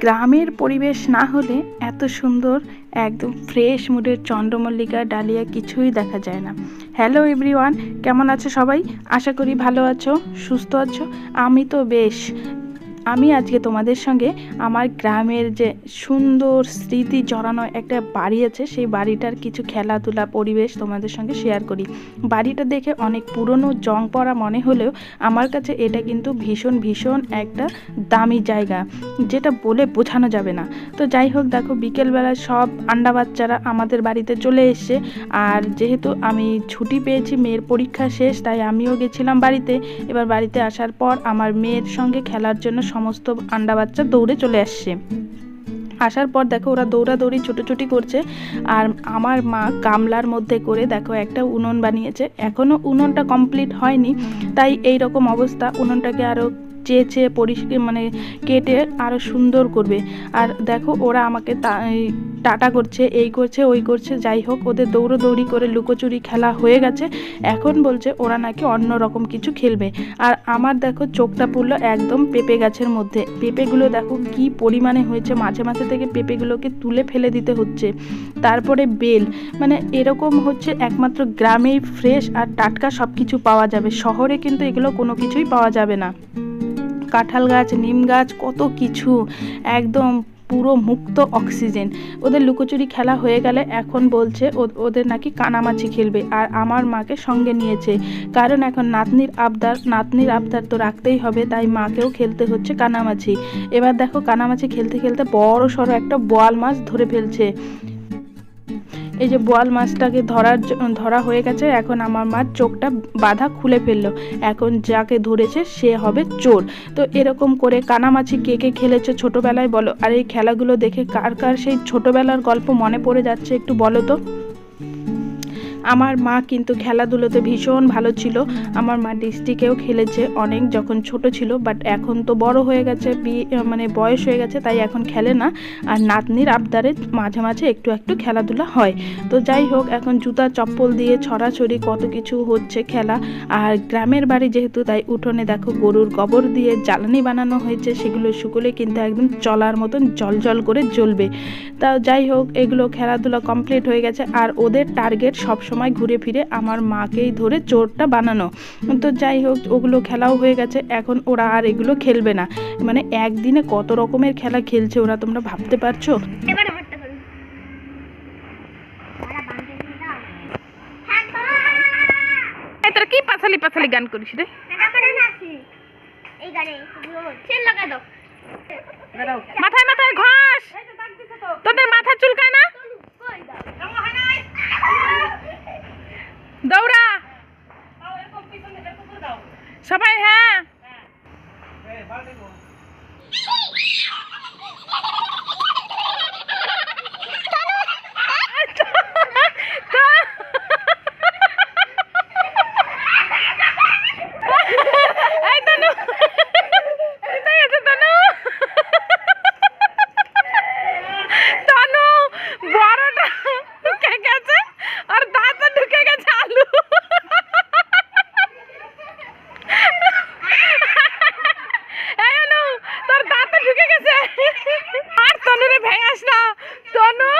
গ্রামের পরিবেশ না হলে এত সুন্দর, একদম ফ্রেশ মুডের চন্দ্রমল্লিকা, ডালিয়া কিছুই দেখা যায় না। হ্যালো এভরিওয়ান কেমন আছে সবাই? আশা করি ভালো আছো, সুস্থ আছো। আমি তো বেশ আমি আজকে তোমাদের সঙ্গে আমার গ্রামের যে সুন্দর স্মৃতি জড়ানো একটা বাড়ি আছে, সেই বাড়িটার কিছু খেলাধুলা পরিবেশ তোমাদের সঙ্গে শেয়ার করি। বাড়িটা দেখে অনেক পুরনো, জং পড়া মনে হলেও আমার কাছে এটা কিন্তু ভীষণ ভীষণ একটা দামি জায়গা, যেটা বলে বোঝানো যাবে না। তো যাই হোক, দেখো বিকেলবেলা সব আন্ডা বাচ্চারা আমাদের বাড়িতে চলে এসছে। আর যেহেতু আমি ছুটি পেয়েছি, মেয়ের পরীক্ষা শেষ, তাই আমিও গেছিলাম বাড়িতে। এবার বাড়িতে আসার পর আমার মেয়ের সঙ্গে খেলার জন্য সমস্ত আন্ডা বাচ্চা দৌড়ে চলে আসছে। আসার পর দেখো ওরা দৌড়াদৌড়ি, ছুটোছুটি করছে। আর আমার মা গামলার মধ্যে করে দেখো একটা উনুন বানিয়েছে। এখনও উনুনটা কমপ্লিট হয়নি, তাই এই রকম অবস্থা। উনুনটাকে আরও চেয়ে পরিষ্কার মানে কেটে আরও সুন্দর করবে। আর দেখো, ওরা আমাকে টাটা করছে, এই করছে, ওই করছে, যাই হোক, ওদের দৌড়োদৌড়ি করে লুকোচুরি খেলা হয়ে গেছে। এখন বলছে ওরা নাকি অন্য রকম কিছু খেলবে। আর আমার দেখো, চোখটা পড়ল একদম পেঁপে গাছের মধ্যে। পেঁপেগুলো দেখো, কি পরিমাণে হয়েছে। মাঝে মাঝে থেকে পেঁপেগুলোকে তুলে ফেলে দিতে হচ্ছে। তারপরে বেল মানে এরকম হচ্ছে একমাত্র গ্রামেই ফ্রেশ আর টাটকা সব কিছু পাওয়া যাবে। শহরে কিন্তু এগুলো কোনো কিছুই পাওয়া যাবে না। কাঁঠাল গাছ, নিম গাছ, কত কিছু। একদম পুরো মুক্ত অক্সিজেন। ওদের লুকোচুরি খেলা হয়ে গেলে এখন বলছে ওদের নাকি কানামাছি খেলবে। আর আমার মাকে সঙ্গে নিয়েছে। কারণ এখন নাতনির আবদার নাতনির আবদার তো রাখতেই হবে, তাই মাকেও খেলতে হচ্ছে কানামাছি। এবার দেখো কানামাছি খেলতে খেলতে বড় সড়ো একটা বোয়াল মাছ ধরে ফেলছে। এই যে বোয়াল মাছটাকে ধরার ধরা হয়ে গেছে, এখন আমার মার চোখটা বাধা খুলে ফেলল। এখন যাকে ধরেছে সে হবে চোর। তো এরকম করে কানামাছি কে কে খেলেছে ছোটোবেলায় বলো? আর এই খেলাগুলো দেখে কার কার সেই ছোটোবেলার গল্প মনে পড়ে যাচ্ছে একটু বলো তো? আমার মা কিন্তু খেলাধুলোতে ভীষণ ভালো ছিল। আমার মা ডিস্ট্রিক্টেও খেলেছে অনেক যখন ছোট ছিল বাট এখন তো বড় হয়ে গেছে মানে বয়স হয়ে গেছে, তাই এখন খেলে না। আর নাতনির আবদারে মাঝে মাঝে একটু একটু খেলাধুলা হয়। তো যাই হোক, এখন জুতা, চপ্পল দিয়ে ছড়াছড়ি কত কিছু হচ্ছে খেলা। আর গ্রামের বাড়ি যেহেতু, তাই উঠোনে দেখো গরুর গোবর দিয়ে জ্বালানি বানানো হয়েছে, সেগুলো শুকলে কিন্তু একদম চলার মতন জল জল করে জ্বলবে। তা যাই হোক, এগুলো খেলাধুলা কমপ্লিট হয়ে গেছে, আর ওদের টার্গেট সব সময় ঘুরে ফিরে আমার মাকেই ধরে চোরটা বানানো। তো যাই হোক ওগুলো খেলাও হয়ে গেছে। এখন ওরা আর এগুলো খেলবে না। মানে একদিনে কত রকমের খেলা খেলছে ওরা তোমরা ভাবতে পারছ? তোরা কি পাছালি পাছালি গান করিস রে? দাও। মাথায় মাথায় ঘষ তোদের মাথা চুলকায় না কই দাও দৌড়া সবাই হ্যাঁ এই তনু কোথায় আছে তনু তনু বড়টা ঢুকে গেছে আর দাঁতও ঢুকে গেছে আলু এই আলু তোর দাঁতে ঢুকে গেছে আর তনুরে ভেঙাস না তনু।